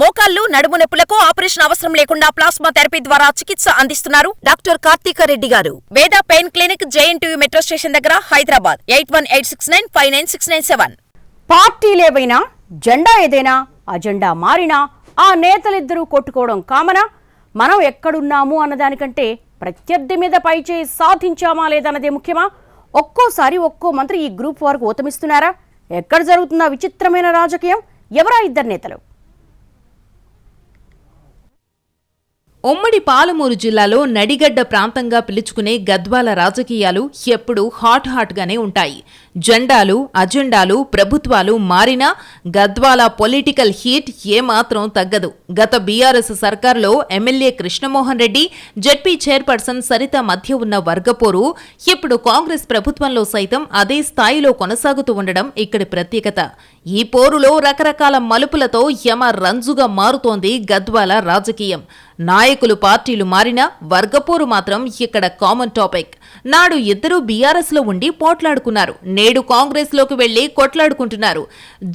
మోకాళ్ళు నడుము నొప్పులకు ఆపరేషన్ అవసరం లేకుండా ప్లాస్మా థెరపీ ద్వారా చికిత్స అందిస్తున్నారు డాక్టర్ కార్తీక రెడ్డి గారు. Veda pain clinic JNTU metro station దగ్గర Hyderabad. Eight one eight six nine five nine six nine seven. పార్టీలేవైనా జెండా ఏదైనా అజెండా మారినా ఆ నేతలిద్దరూ కొట్టుకోవడం కామనా? మనం ఎక్కడున్నాము అన్నదానికంటే ప్రత్యర్థి మీద పైచేయి సాధించామా లేదన్నదే ముఖ్యమా? ఒక్కోసారి ఒక్కో మంత్రి ఈ గ్రూప్ వారికి ఊతమిస్తున్నారా ఎక్కడ జరుగుతున్న విచిత్రమైన రాజకీయం? ఎవరా ఇద్దరు నేతలు? ఉమ్మడి పాలమూరు జిల్లాలో నడిగడ్డ ప్రాంతంగా పిలుచుకునే గద్వాల రాజకీయాలు ఎప్పుడూ హాట్ హాట్గానే ఉంటాయి. జెండాలు అజెండాలు ప్రభుత్వాలు మారినా గద్వాల పొలిటికల్ హీట్ ఏమాత్రం తగ్గదు. గత BRS సర్కార్లో MLA Krishnamohan Reddy ZP chairperson Saritha మధ్య ఉన్న వర్గపోరు ఇప్పుడు కాంగ్రెస్ ప్రభుత్వంలో సైతం అదే స్థాయిలో కొనసాగుతూ ఉండడం ఇక్కడి ప్రత్యేకత. ఈ పోరులో రకరకాల మలుపులతో యమ రంజుగా మారుతోంది గద్వాల రాజకీయం. నాయకులు పార్టీలు మారినా వర్గపోరు మాత్రం ఇక్కడ కామన్ టాపిక్ నాడు ఇద్దరూ బీఆర్ఎస్లో ఉండి పోట్లాడుకున్నారు. నేడు కాంగ్రెస్లోకి వెళ్ళి కొట్లాడుకుంటున్నారు.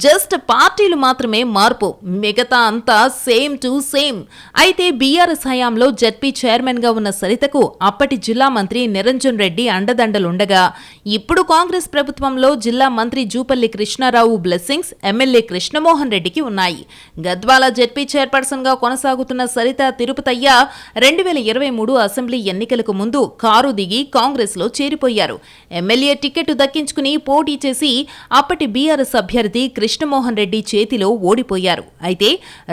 జస్ట్ పార్టీలు మాత్రమే మార్పు. మిగతా అంతా సేమ్ టు సేమ్ అయితే బీఆర్ఎస్ హయాంలో జడ్పీ చైర్మన్గా ఉన్న సరితకు అప్పటి జిల్లా మంత్రి నిరంజన్ రెడ్డి అండదండలుండగా ఇప్పుడు కాంగ్రెస్ ప్రభుత్వంలో జిల్లా మంత్రి జూపల్లి కృష్ణారావు బ్లెస్సింగ్స్ ఎమ్మెల్యే కృష్ణమోహన్ రెడ్డికి ఉన్నాయి. గద్వాల జడ్పీ చైర్పర్సన్గా కొనసాగుతున్న సరిత తిరుపతయ్య రెండు వేల ఇరవై మూడు అసెంబ్లీ ఎన్నికలకు ముందు కారు దిగి కాంగ్రెస్లో చేరిపోయారు. ఎమ్మెల్యే టికెట్ దక్కించుకుని పోటీ చేసి అప్పటి బీఆర్ఎస్ అభ్యర్థి కృష్ణమోహన్ రెడ్డి చేతిలో ఓడిపోయారు. అయితే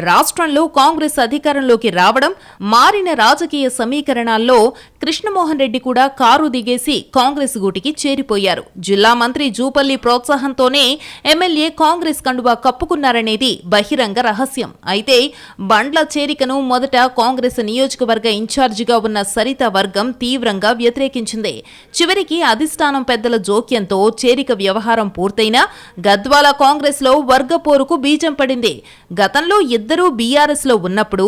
రాష్ట్రంలో కాంగ్రెస్ అధికారంలోకి రావడం మారిన రాజకీయ సమీకరణాల్లో కృష్ణమోహన్ రెడ్డి కూడా కారు దిగేసి కాంగ్రెస్ గూటికి చేరిపోయారు. జిల్లా మంత్రి జూపల్లి ప్రోత్సాహంతోనే ఎమ్మెల్యే కాంగ్రెస్ కండువా కప్పుకున్నారనేది బహిరంగ రహస్యం. అయితే బండ్ల చేరికను మొదట కాంగ్రెస్ నియోజకవర్గ ఇన్ఛార్జిగా ఉన్న సరిత వర్గం తీవ్రంగా వ్యతిరేకించింది. చివరికి అధిష్టానం పెద్దల జోక్యంతో చేరిక వ్యవహారం పూర్తయినా గద్వాల కాంగ్రెస్లో వర్గపోరుకు బీజం పడింది. గతంలో ఇద్దరూ బీఆర్ఎస్లో ఉన్నప్పుడు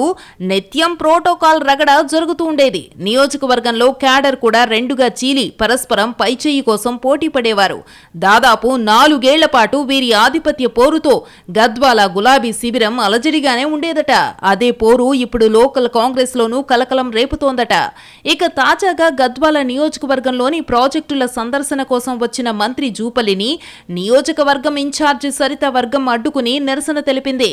నిత్యం ప్రోటోకాల్ రగడ జరుగుతూ ఉండేది. నియోజకవర్గంలో క్యాడర్ కూడా రెండుగా చీలి పరస్పరం పైచేయి కోసం పోటీ పడేవారు. దాదాపు నాలుగేళ్ళ పాటు వీరి ఆధిపత్య పోరుతో గద్వాల గులాబీ శిబిరం అలజడిగానే ఉండేదట. అదే పోరు ఇప్పుడు లోకల్ కాంగ్రెస్ లోనూ కలకలం రేపుతోందట. ఇక తాజాగా గద్వాల నియోజకవర్గంలోని ప్రాజెక్టుల సందర్శన కోసం వచ్చిన మంత్రి జూపల్లిని నియోజకవర్గం ఇన్ఛార్జి సరిత వర్గం అడ్డుకుని నిరసన తెలిపింది.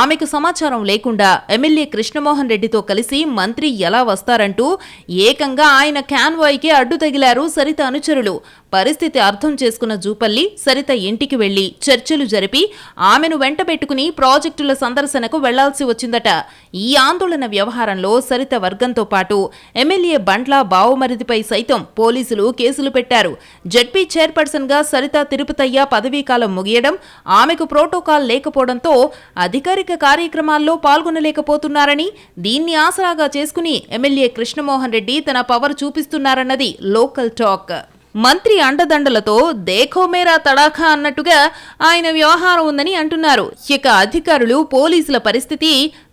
ఆమెకు సమాచారం లేకుండా ఎమ్మెల్యే కృష్ణమోహన్ రెడ్డితో కలిసి మంత్రి ఎలా వస్తారంటూ ఏకంగా ఆయన క్యాన్వాయ్కి అడ్డు తగిలారు సరిత అనుచరులు. పరిస్థితి అర్థం చేసుకున్న జూపల్లి సరిత ఇంటికి వెళ్ళి చర్చలు జరిపి ఆమెను వెంటబెట్టుకుని ప్రాజెక్టుల సందర్శనకు వెళ్ళాల్సి వచ్చిందట. ఈ ఆందోళన వ్యవహారంలో సరిత వర్గంతో పాటు ఎమ్మెల్యే బండ్ల బావమరిదిపై సైతం పోలీసులు కేసులు పెట్టారు. జడ్పీ చైర్పర్సన్గా సరిత తిరుపతయ్య పదవీకాలం ముగియడం ఆమెకు ప్రోటోకాల్ లేకపోవడంతో అధికారిక కార్యక్రమాల్లో పాల్గొనలేకపోతున్నారని దీన్ని ఆసరాగా చేసుకుని ఎమ్మెల్యే కృష్ణమోహన్ రెడ్డి తన పవర్ చూపిస్తున్నారన్నది లోకల్ టాక్. మంత్రి అండదండలతో దేఖో మేరా తడాఖా అన్నట్టుగా ఆయన వ్యవహారం ఉందని అంటున్నారు. ఇక అధికారులు పోలీసుల పరిస్థితి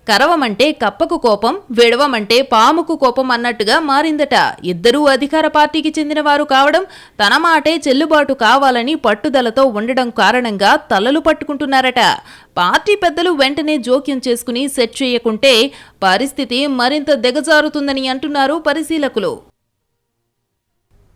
కరవమంటే కప్పకు కోపం విడవమంటే పాముకు కోపం అన్నట్టుగా మారిందట. ఇద్దరూ అధికార పార్టీకి చెందినవారు కావడం తన మాటే చెల్లుబాటు కావాలని పట్టుదలతో ఉండడం కారణంగా తలలు పట్టుకుంటున్నారట. పార్టీ పెద్దలు వెంటనే జోక్యం చేసుకుని సెట్ చేయకుంటే పరిస్థితి మరింత దిగజారుతుందని అంటున్నారు పరిశీలకులు.